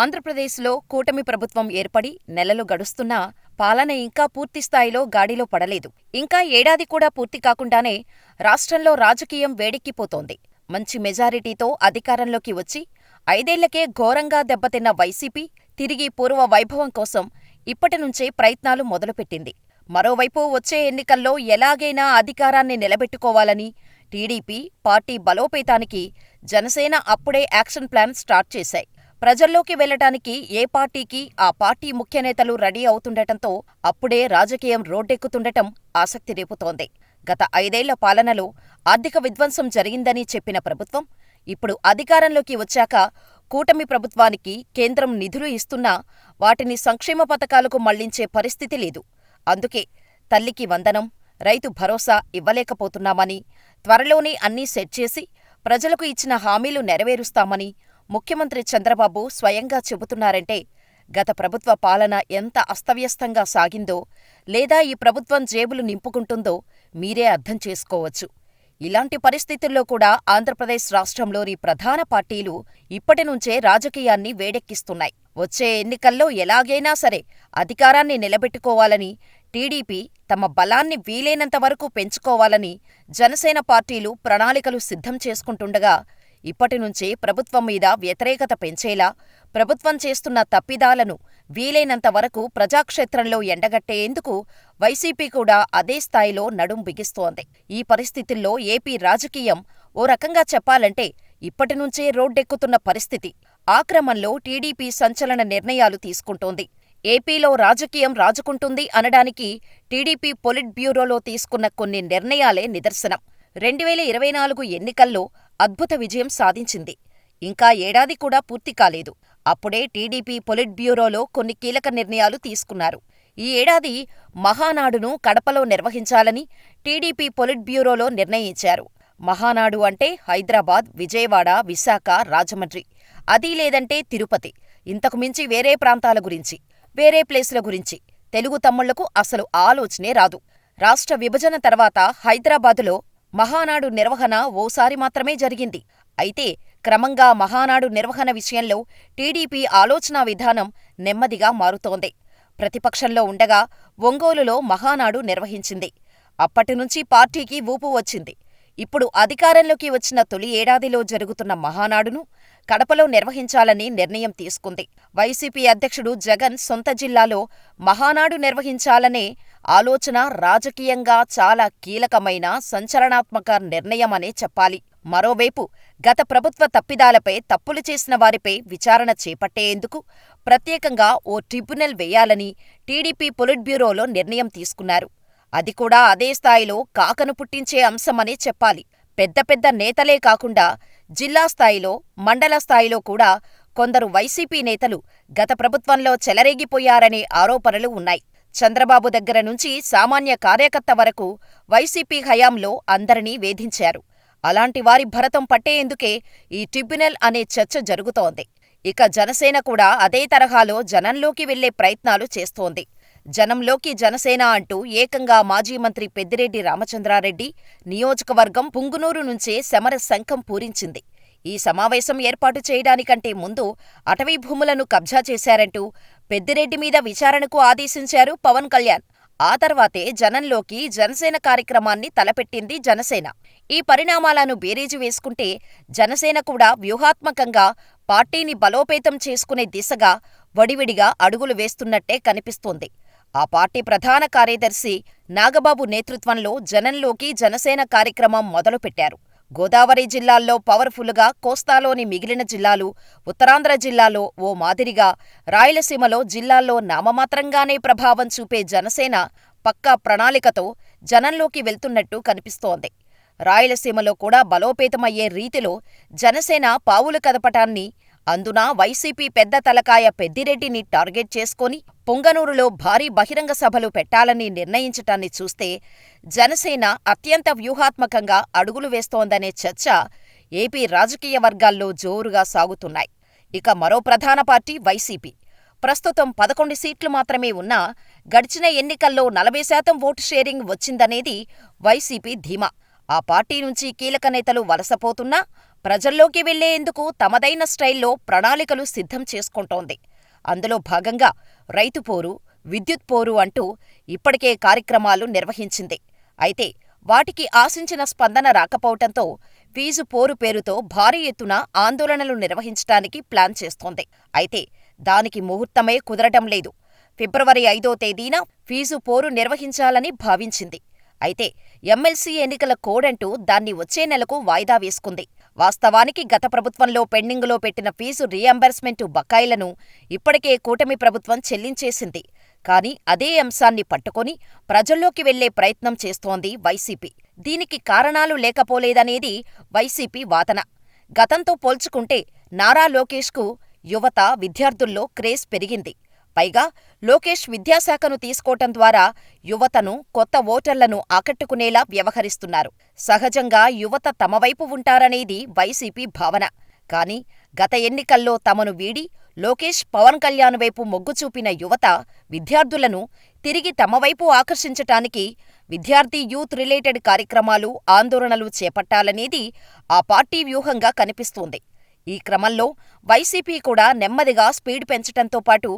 ఆంధ్రప్రదేశ్లో కూటమి ప్రభుత్వం ఏర్పడి నెలలు గడుస్తున్నా పాలన ఇంకా పూర్తిస్థాయిలో గాడిలో పడలేదు. ఇంకా ఏడాది కూడా పూర్తి కాకుండానే రాష్ట్రంలో రాజకీయం వేడెక్కిపోతోంది. మంచి మెజారిటీతో అధికారంలోకి వచ్చి ఐదేళ్ళకే ఘోరంగా దెబ్బతిన్న వైసీపీ తిరిగి పూర్వ వైభవం కోసం ఇప్పటినుంచే ప్రయత్నాలు మొదలుపెట్టింది. మరోవైపు వచ్చే ఎన్నికల్లో ఎలాగైనా అధికారాన్ని నిలబెట్టుకోవాలని టీడీపీ, పార్టీ బలోపేతానికి జనసేన అప్పుడే యాక్షన్ ప్లాన్ స్టార్ట్ చేశాయి. ప్రజల్లోకి వెళ్ళటానికి ఏ పార్టీకి ఆ పార్టీ ముఖ్యనేతలు రెడీ అవుతుండటంతో అప్పుడే రాజకీయం రోడ్డెక్కుతుండటం ఆసక్తి రేపుతోంది. గత ఐదేళ్ళ పాలనలో ఆర్థిక విధ్వంసం జరిగిందని చెప్పిన ప్రభుత్వం ఇప్పుడు అధికారంలోకి వచ్చాక కూటమి ప్రభుత్వానికి కేంద్రం నిధులు ఇస్తున్నా వాటిని సంక్షేమ పథకాలకు మళ్ళించే పరిస్థితి లేదు. అందుకే తల్లికి వందనం, రైతు భరోసా ఇవ్వలేకపోతున్నామని, త్వరలోనే అన్నీ సెట్ చేసి ప్రజలకు ఇచ్చిన హామీలు నెరవేరుస్తామని ముఖ్యమంత్రి చంద్రబాబు స్వయంగా చెబుతున్నారంటే గత ప్రభుత్వ పాలన ఎంత అస్తవ్యస్తంగా సాగిందో లేదా ఈ ప్రభుత్వం జేబులు నింపుకుంటుందో మీరే అర్థం చేసుకోవచ్చు. ఇలాంటి పరిస్థితుల్లో కూడా ఆంధ్రప్రదేశ్ రాష్ట్రంలోని ప్రధాన పార్టీలు ఇప్పటినుంచే రాజకీయాన్ని వేడెక్కిస్తున్నాయి. వచ్చే ఎన్నికల్లో ఎలాగైనా సరే అధికారాన్ని నిలబెట్టుకోవాలని టీడీపీ తమ బలాన్ని వీలైనంత వరకు పెంచుకోవాలని జనసేన పార్టీలు ప్రణాళికలు సిద్ధం చేసుకుంటుండగా ఇప్పటినుంచే ప్రభుత్వం మీద వ్యతిరేకత పెంచేలా ప్రభుత్వం చేస్తున్న తప్పిదాలను వీలైనంత వరకు ప్రజాక్షేత్రంలో ఎండగట్టేందుకు వైసీపీ కూడా అదే స్థాయిలో నడుం బిగిస్తోంది. ఈ పరిస్థితుల్లో ఏపీ రాజకీయం ఓ రకంగా చెప్పాలంటే ఇప్పటినుంచే రోడ్డెక్కుతున్న పరిస్థితి. ఆ క్రమంలో టీడీపీ సంచలన నిర్ణయాలు తీసుకుంటోంది. ఏపీలో రాజకీయం రాజుకుంటుంది అనడానికి టీడీపీ పొలిట్ బ్యూరోలో తీసుకున్న కొన్ని నిర్ణయాలే నిదర్శనం. రెండువేల ఇరవై నాలుగు ఎన్నికల్లో అద్భుత విజయం సాధించింది. ఇంకా ఏడాది కూడా పూర్తి కాలేదు. అప్పుడే టీడీపీ పొలిట్ బ్యూరోలో కొన్ని కీలక నిర్ణయాలు తీసుకున్నారు. ఈ ఏడాది మహానాడును కడపలో నిర్వహించాలని టీడీపీ పొలిట్ బ్యూరోలో నిర్ణయించారు. మహానాడు అంటే హైదరాబాద్, విజయవాడ, విశాఖ, రాజమండ్రి. అదీ లేదంటే తిరుపతి. ఇంతకు మించి వేరే ప్రాంతాల గురించి, వేరే ప్లేసుల గురించి తెలుగు తమ్ముళ్ళకు అసలు ఆలోచనే రాదు. రాష్ట్ర విభజన తర్వాత హైదరాబాదులో మహానాడు నిర్వహణ ఓసారి మాత్రమే జరిగింది. అయితే క్రమంగా మహానాడు నిర్వహణ విషయంలో టీడీపీ ఆలోచనా విధానం నెమ్మదిగా మారుతోంది. ప్రతిపక్షంలో ఉండగా ఒంగోలులో మహానాడు నిర్వహించింది. అప్పటినుంచి పార్టీకి ఊపు వచ్చింది. ఇప్పుడు అధికారంలోకి వచ్చిన తొలి ఏడాదిలో జరుగుతున్న మహానాడును కడపలో నిర్వహించాలని నిర్ణయం తీసుకుంది. వైసీపీ అధ్యక్షుడు జగన్ సొంత జిల్లాలో మహానాడు నిర్వహించాలనే ఆలోచన రాజకీయంగా చాలా కీలకమైన, సంచలనాత్మక నిర్ణయమనే చెప్పాలి. మరోవైపు గత ప్రభుత్వ తప్పిదాలపై తప్పులు చేసిన వారిపై విచారణ చేపట్టేందుకు ప్రత్యేకంగా ఓ ట్రిబ్యునల్ వేయాలని టీడీపీ పొలిట్ బ్యూరోలో నిర్ణయం తీసుకున్నారు. అది కూడా అదే స్థాయిలో కాకను పుట్టించే అంశమనే చెప్పాలి. పెద్ద పెద్ద నేతలే కాకుండా జిల్లా స్థాయిలో, మండల స్థాయిలో కూడా కొందరు వైసీపీ నేతలు గత ప్రభుత్వంలో చెలరేగిపోయారనే ఆరోపణలు ఉన్నాయి. చంద్రబాబు దగ్గర నుంచి సామాన్య కార్యకర్త వరకు వైసీపీ హయాంలో అందరినీ వేధించారు. అలాంటి వారి భరతం పట్టేందుకే ఈ ట్రిబ్యునల్ అనే చర్చ జరుగుతోంది. ఇక జనసేన కూడా అదే తరహాలో జనంలోకి వెళ్ళే ప్రయత్నాలు చేస్తోంది. జనంలోకి జనసేన అంటూ ఏకంగా మాజీ మంత్రి పెద్దిరెడ్డి రామచంద్రారెడ్డి నియోజకవర్గం పుంగునూరు నుంచే సమర శంఖం పూరించింది. ఈ సమావేశం ఏర్పాటు చేయడానికంటే ముందు అటవీ భూములను కబ్జా చేశారంటూ పెద్దిరెడ్డి మీద విచారణకు ఆదేశించారు పవన్ కళ్యాణ్. ఆ తర్వాతే జనంలోకి జనసేన కార్యక్రమాన్ని తలపెట్టింది జనసేన. ఈ పరిణామాలను బేరీజు వేసుకుంటే జనసేన కూడా వ్యూహాత్మకంగా పార్టీని బలోపేతం చేసుకునే దిశగా వడివిడిగా అడుగులు వేస్తున్నట్టే కనిపిస్తోంది. ఆ పార్టీ ప్రధాన కార్యదర్శి నాగబాబు నేతృత్వంలో జనంలోకి జనసేన కార్యక్రమం మొదలుపెట్టారు. గోదావరి జిల్లాల్లో పవర్ఫుల్గా, కోస్తాలోని మిగిలిన జిల్లాలు, ఉత్తరాంధ్ర జిల్లాలో ఓ మాదిరిగా, రాయలసీమలో జిల్లాల్లో నామమాత్రంగానే ప్రభావం చూపే జనసేన పక్కా ప్రణాళికతో జనంలోకి వెళ్తున్నట్టు కనిపిస్తోంది. రాయలసీమలో కూడా బలోపేతమయ్యే రీతిలో జనసేన పావులు కదపటాన్ని, అందున వైసీపీ పెద్ద తలకాయ పెద్దిరెడ్డిని టార్గెట్ చేసుకొని పొంగనూరులో భారీ బహిరంగ సభలు పెట్టాలని నిర్ణయించటాన్ని చూస్తే జనసేన అత్యంత వ్యూహాత్మకంగా అడుగులు వేస్తోందనే చర్చ ఏపీ రాజకీయ వర్గాల్లో జోరుగా సాగుతున్నాయి. ఇక మరో ప్రధాన పార్టీ వైసీపీ. ప్రస్తుతం పదకొండు సీట్లు మాత్రమే ఉన్నా గడిచిన ఎన్నికల్లో నలభై శాతం ఓటు షేరింగ్ వచ్చిందనేది వైసీపీ ధీమా. ఆ పార్టీ నుంచి కీలక నేతలు వలసపోతున్నా ప్రజల్లోకి వెళ్ళేందుకు తమదైన స్టైల్లో ప్రణాళికలు సిద్ధం చేసుకుంటోంది. అందులో భాగంగా రైతు పోరు, విద్యుత్ పోరు అంటూ ఇప్పటికే కార్యక్రమాలు నిర్వహించింది. అయితే వాటికి ఆశించిన స్పందన రాకపోవటంతో ఫీజు పోరు పేరుతో భారీ ఎత్తున ఆందోళనలు నిర్వహించటానికి ప్లాన్ చేస్తోంది. అయితే దానికి ముహూర్తమే కుదరటం లేదు. ఫిబ్రవరి ఐదో తేదీన ఫీజు పోరు నిర్వహించాలని భావించింది. అయితే ఎమ్మెల్సీ ఎన్నికల కోడంటూ దాన్ని వచ్చే నెలకు వాయిదా వేసుకుంది. వాస్తవానికి గత ప్రభుత్వంలో పెండింగులో పెట్టిన ఫీజు రీఎంబర్స్మెంటు బకాయిలను ఇప్పటికే కూటమి ప్రభుత్వం చెల్లించేసింది. కానీ అదే అంశాన్ని పట్టుకొని ప్రజల్లోకి వెళ్ళే ప్రయత్నం చేస్తోంది వైసీపీ. దీనికి కారణాలు లేకపోలేదనేది వైసీపీ వాదన. గతంతో పోల్చుకుంటే నారా లోకేష్కు యువత, విద్యార్థుల్లో క్రేజ్ పెరిగింది. పైగా లోకేష్ విద్యాశాఖను తీసుకోవటం ద్వారా యువతను, కొత్త ఓటర్లను ఆకట్టుకునేలా వ్యవహరిస్తున్నారు. సహజంగా యువత తమవైపు ఉంటారనేది వైసీపీ భావన. కానీ గత ఎన్నికల్లో తమను వీడి లోకేష్, పవన్ కళ్యాణ్ వైపు మొగ్గు చూపిన యువత, విద్యార్థులను తిరిగి తమవైపు ఆకర్షించటానికి విద్యార్థి యూత్ రిలేటెడ్ కార్యక్రమాలు, ఆందోళనలు చేపట్టాలనేది ఆ పార్టీ వ్యూహంగా కనిపిస్తోంది. ఈ క్రమంలో వైసీపీ కూడా నెమ్మదిగా స్పీడ్ పెంచటంతో పాటు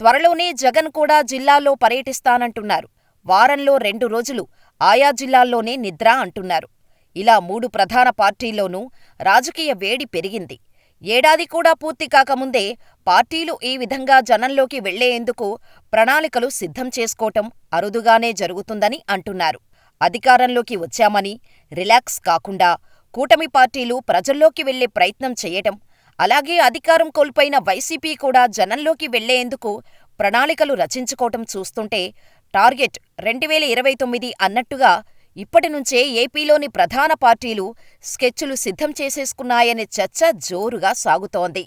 త్వరలోనే జగన్ కూడా జిల్లాల్లో పర్యటిస్తానంటున్నారు. వారంలో రెండు రోజులు ఆయా జిల్లాల్లోనే నిద్ర అంటున్నారు. ఇలా మూడు ప్రధాన పార్టీల్లోనూ రాజకీయ వేడి పెరిగింది. ఏడాది కూడా పూర్తి కాకముందే పార్టీలు ఈ విధంగా జనంలోకి వెళ్ళేందుకు ప్రణాళికలు సిద్ధం చేసుకోవటం అరుదుగానే జరుగుతుందని అంటున్నారు. అధికారంలోకి వచ్చామని రిలాక్స్ కాకుండా కూటమి పార్టీలు ప్రజల్లోకి వెళ్ళే ప్రయత్నం చేయటం, అలాగే అధికారం కోల్పోయిన వైసీపీ కూడా జనంలోకి వెళ్ళేందుకు ప్రణాళికలు రచించుకోవటం చూస్తుంటే టార్గెట్ రెండువేల ఇరవై తొమ్మిది అన్నట్టుగా ఇప్పటినుంచే ఏపీలోని ప్రధాన పార్టీలు స్కెచ్లు సిద్ధం చేసేసుకున్నాయనే చర్చ జోరుగా సాగుతోంది.